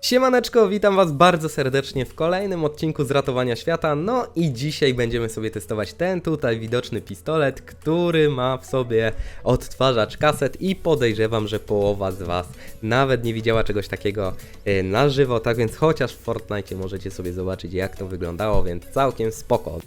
Siemaneczko, witam was bardzo serdecznie w kolejnym odcinku z ratowania świata. No i dzisiaj będziemy sobie testować ten tutaj widoczny pistolet, który ma w sobie odtwarzacz kaset i podejrzewam, że połowa z was nawet nie widziała czegoś takiego e, na żywo, tak więc chociaż w Fortnite możecie sobie zobaczyć jak to wyglądało, więc całkiem spoko.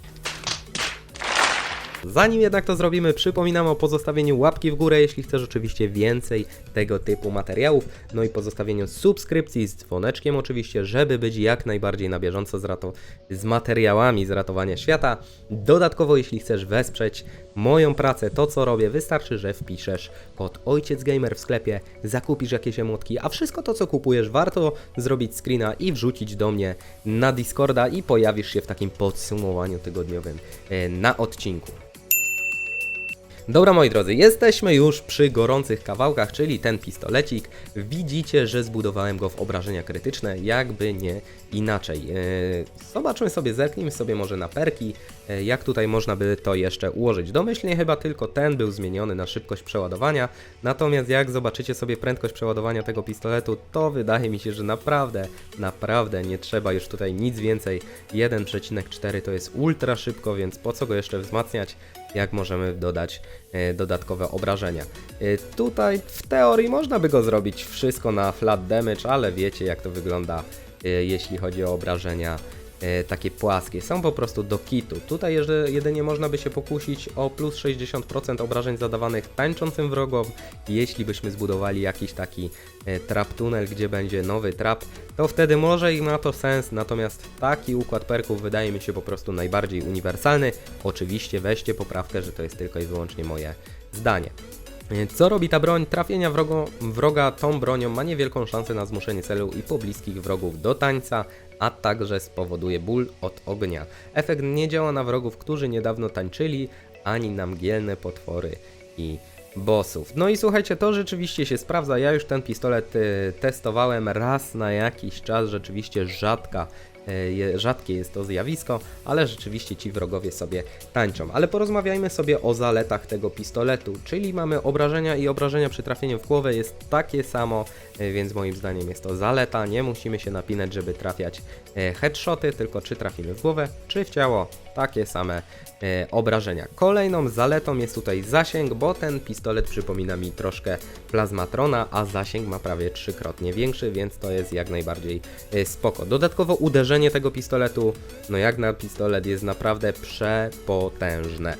Zanim jednak to zrobimy, przypominam o pozostawieniu łapki w górę, jeśli chcesz oczywiście więcej tego typu materiałów, no i pozostawieniu subskrypcji z dzwoneczkiem oczywiście, żeby być jak najbardziej na bieżąco z, z materiałami z ratowania świata. Dodatkowo, jeśli chcesz wesprzeć moją pracę, to co robię, wystarczy, że wpiszesz kod Ojciec Gamer w sklepie, zakupisz jakieś emotki, a wszystko to co kupujesz warto zrobić screena i wrzucić do mnie na Discorda i pojawisz się w takim podsumowaniu tygodniowym e, na odcinku. Dobra moi drodzy, jesteśmy już przy gorących kawałkach, czyli ten pistolecik. Widzicie, że zbudowałem go w obrażenia krytyczne, jakby nie inaczej. Eee, Zobaczmy sobie, zerknijmy sobie może na perki, e, jak tutaj można by to jeszcze ułożyć. Domyślnie chyba tylko ten był zmieniony na szybkość przeładowania, natomiast jak zobaczycie sobie prędkość przeładowania tego pistoletu, to wydaje mi się, że naprawdę, naprawdę nie trzeba już tutaj nic więcej. 1,4 to jest ultra szybko, więc po co go jeszcze wzmacniać? Jak możemy dodać e, dodatkowe obrażenia. E, tutaj w teorii można by go zrobić wszystko na flat damage, ale wiecie jak to wygląda e, jeśli chodzi o obrażenia takie płaskie. Są po prostu do kitu. Tutaj jedynie można by się pokusić o plus 60% obrażeń zadawanych tańczącym wrogom. Jeśli byśmy zbudowali jakiś taki e, trap tunel, gdzie będzie nowy trap, to wtedy może i ma to sens, natomiast taki układ perków wydaje mi się po prostu najbardziej uniwersalny. Oczywiście weźcie poprawkę, że to jest tylko i wyłącznie moje zdanie. Co robi ta broń? Trafienia wrogo, wroga tą bronią ma niewielką szansę na zmuszenie celu i pobliskich wrogów do tańca, a także spowoduje ból od ognia. Efekt nie działa na wrogów, którzy niedawno tańczyli, ani na mgielne potwory i bossów. No i słuchajcie, to rzeczywiście się sprawdza. Ja już ten pistolet y, testowałem raz na jakiś czas, rzeczywiście rzadka rzadkie jest to zjawisko, ale rzeczywiście ci wrogowie sobie tańczą. Ale porozmawiajmy sobie o zaletach tego pistoletu, czyli mamy obrażenia i obrażenia przy trafieniu w głowę jest takie samo, e, więc moim zdaniem jest to zaleta. Nie musimy się napinać, żeby trafiać e, headshoty, tylko czy trafimy w głowę, czy w ciało, takie same e, obrażenia. Kolejną zaletą jest tutaj zasięg, bo ten pistolet przypomina mi troszkę plazmatrona, a zasięg ma prawie trzykrotnie większy, więc to jest jak najbardziej e, spoko. Dodatkowo uderzenie tego pistoletu, no jak na pistolet jest naprawdę przepotężne.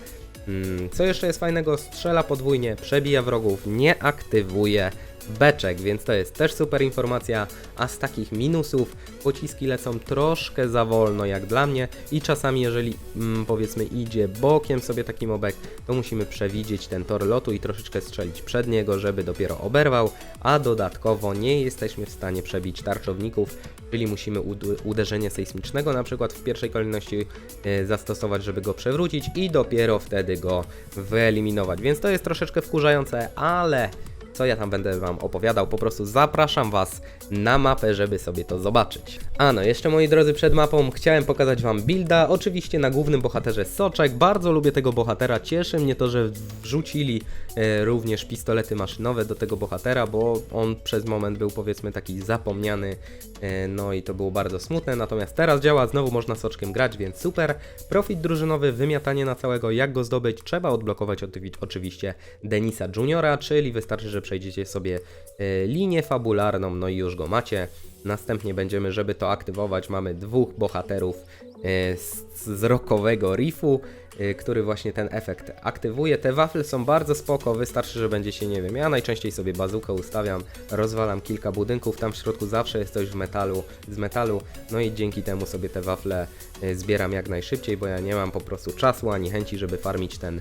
Mm, Co jeszcze jest fajnego? Strzela podwójnie, przebija wrogów, nie aktywuje beczek, więc to jest też super informacja. A z takich minusów pociski lecą troszkę za wolno, jak dla mnie, i czasami, jeżeli mm, powiedzmy idzie bokiem sobie taki mobek, to musimy przewidzieć ten tor lotu i troszeczkę strzelić przed niego, żeby dopiero oberwał, a dodatkowo nie jesteśmy w stanie przebić tarczowników, czyli musimy ud- uderzenie sejsmicznego na przykład w pierwszej kolejności e, zastosować, żeby go przewrócić i dopiero wtedy go wyeliminować. Więc to jest troszeczkę wkurzające, ale co ja tam będę Wam opowiadał, po prostu zapraszam Was na mapę, żeby sobie to zobaczyć. A no, jeszcze moi drodzy, przed mapą chciałem pokazać Wam builda, oczywiście na głównym bohaterze Soczek, bardzo lubię tego bohatera, cieszy mnie to, że wrzucili e, również pistolety maszynowe do tego bohatera, bo on przez moment był powiedzmy taki zapomniany, e, no i to było bardzo smutne, natomiast teraz działa, znowu można Soczkiem grać, więc super. Profit drużynowy, wymiatanie na całego, jak go zdobyć, trzeba odblokować oczywiście Denisa Juniora, czyli wystarczy, że przejdziecie sobie e, linię fabularną, no i już go macie. Następnie będziemy, żeby to aktywować, mamy dwóch bohaterów e, z, z rockowego riffu, e, który właśnie ten efekt aktywuje. Te wafle są bardzo spoko, wystarczy, że będzie się, nie wiem, ja najczęściej sobie bazukę ustawiam, rozwalam kilka budynków, tam w środku zawsze jest coś w metalu, z metalu, no i dzięki temu sobie te wafle zbieram jak najszybciej, bo ja nie mam po prostu czasu ani chęci, żeby farmić ten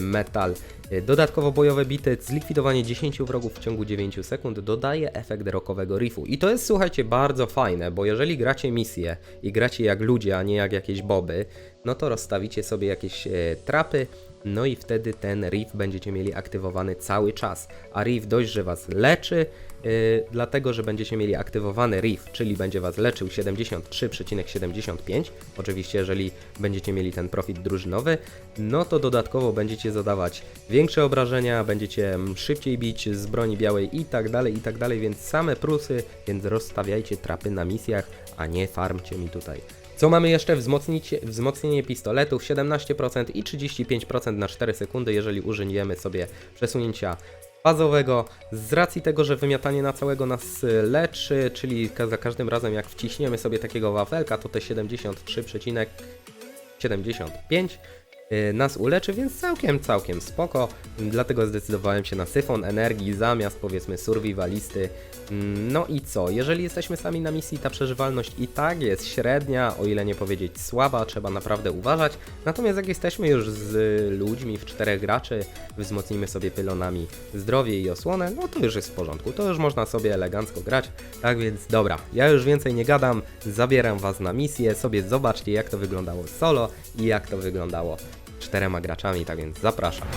metal. Dodatkowo bojowe bity, zlikwidowanie 10 wrogów w ciągu 9 sekund dodaje efekt rockowego riffu. I to jest, słuchajcie, bardzo fajne, bo jeżeli gracie misję i gracie jak ludzie, a nie jak jakieś boby, no to rozstawicie sobie jakieś e, trapy, no i wtedy ten Reef będziecie mieli aktywowany cały czas. A Reef dość, że Was leczy, yy, dlatego że będziecie mieli aktywowany Reef, czyli będzie Was leczył 73,75. Oczywiście, jeżeli będziecie mieli ten profit drużynowy, no to dodatkowo będziecie zadawać większe obrażenia, będziecie mm, szybciej bić z broni białej i tak dalej, i tak dalej, więc same plusy, więc rozstawiajcie trapy na misjach, a nie farmcie mi tutaj. Co mamy jeszcze? Wzmocnienie pistoletów 17% i 35% na 4 sekundy, jeżeli użyjemy sobie przesunięcia fazowego. Z racji tego, że wymiatanie na całego nas y, leczy, czyli za każdym razem jak wciśniemy sobie takiego wafelka, to te 73,75 y, nas uleczy, więc całkiem, całkiem spoko. Dlatego zdecydowałem się na syfon energii zamiast powiedzmy survivalisty. Mm, No i co? Jeżeli jesteśmy sami na misji, ta przeżywalność i tak jest średnia, o ile nie powiedzieć słaba, trzeba naprawdę uważać. Natomiast jak jesteśmy już z ludźmi w czterech graczy, wzmocnimy sobie pylonami zdrowie i osłonę, no to już jest w porządku. To już można sobie elegancko grać. Tak więc dobra, ja już więcej nie gadam, zabieram Was na misję, sobie zobaczcie jak to wyglądało solo i jak to wyglądało czterema graczami, tak więc zapraszam.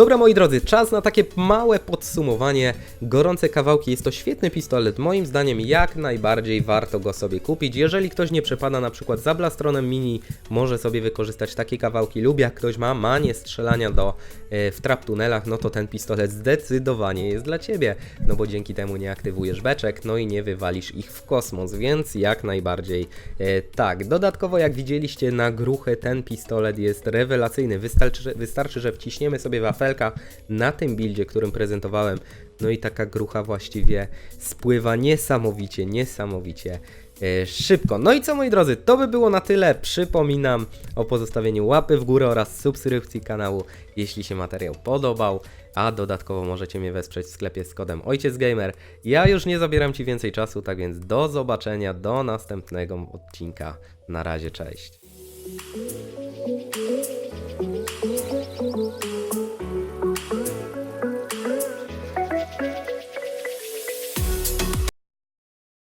Dobra moi drodzy, czas na takie małe podsumowanie. Gorące kawałki jest to świetny pistolet, moim zdaniem jak najbardziej warto go sobie kupić. Jeżeli ktoś nie przepada na przykład za blastronem mini, może sobie wykorzystać takie kawałki lub jak ktoś ma manię strzelania do, e, w trap tunelach, no to ten pistolet zdecydowanie jest dla Ciebie, no bo dzięki temu nie aktywujesz beczek, no i nie wywalisz ich w kosmos, więc jak najbardziej e, tak. Dodatkowo jak widzieliście na gruchę ten pistolet jest rewelacyjny, wystarczy, wystarczy że wciśniemy sobie na tym buildzie, którym prezentowałem, no i taka grucha właściwie spływa niesamowicie, niesamowicie e, szybko. No i co moi drodzy, to by było na tyle. Przypominam o pozostawieniu łapy w górę oraz subskrypcji kanału, jeśli się materiał podobał. A dodatkowo możecie mnie wesprzeć w sklepie z kodem Ojciec Gamer. Ja już nie zabieram Ci więcej czasu, tak więc do zobaczenia, do następnego odcinka. Na razie, cześć.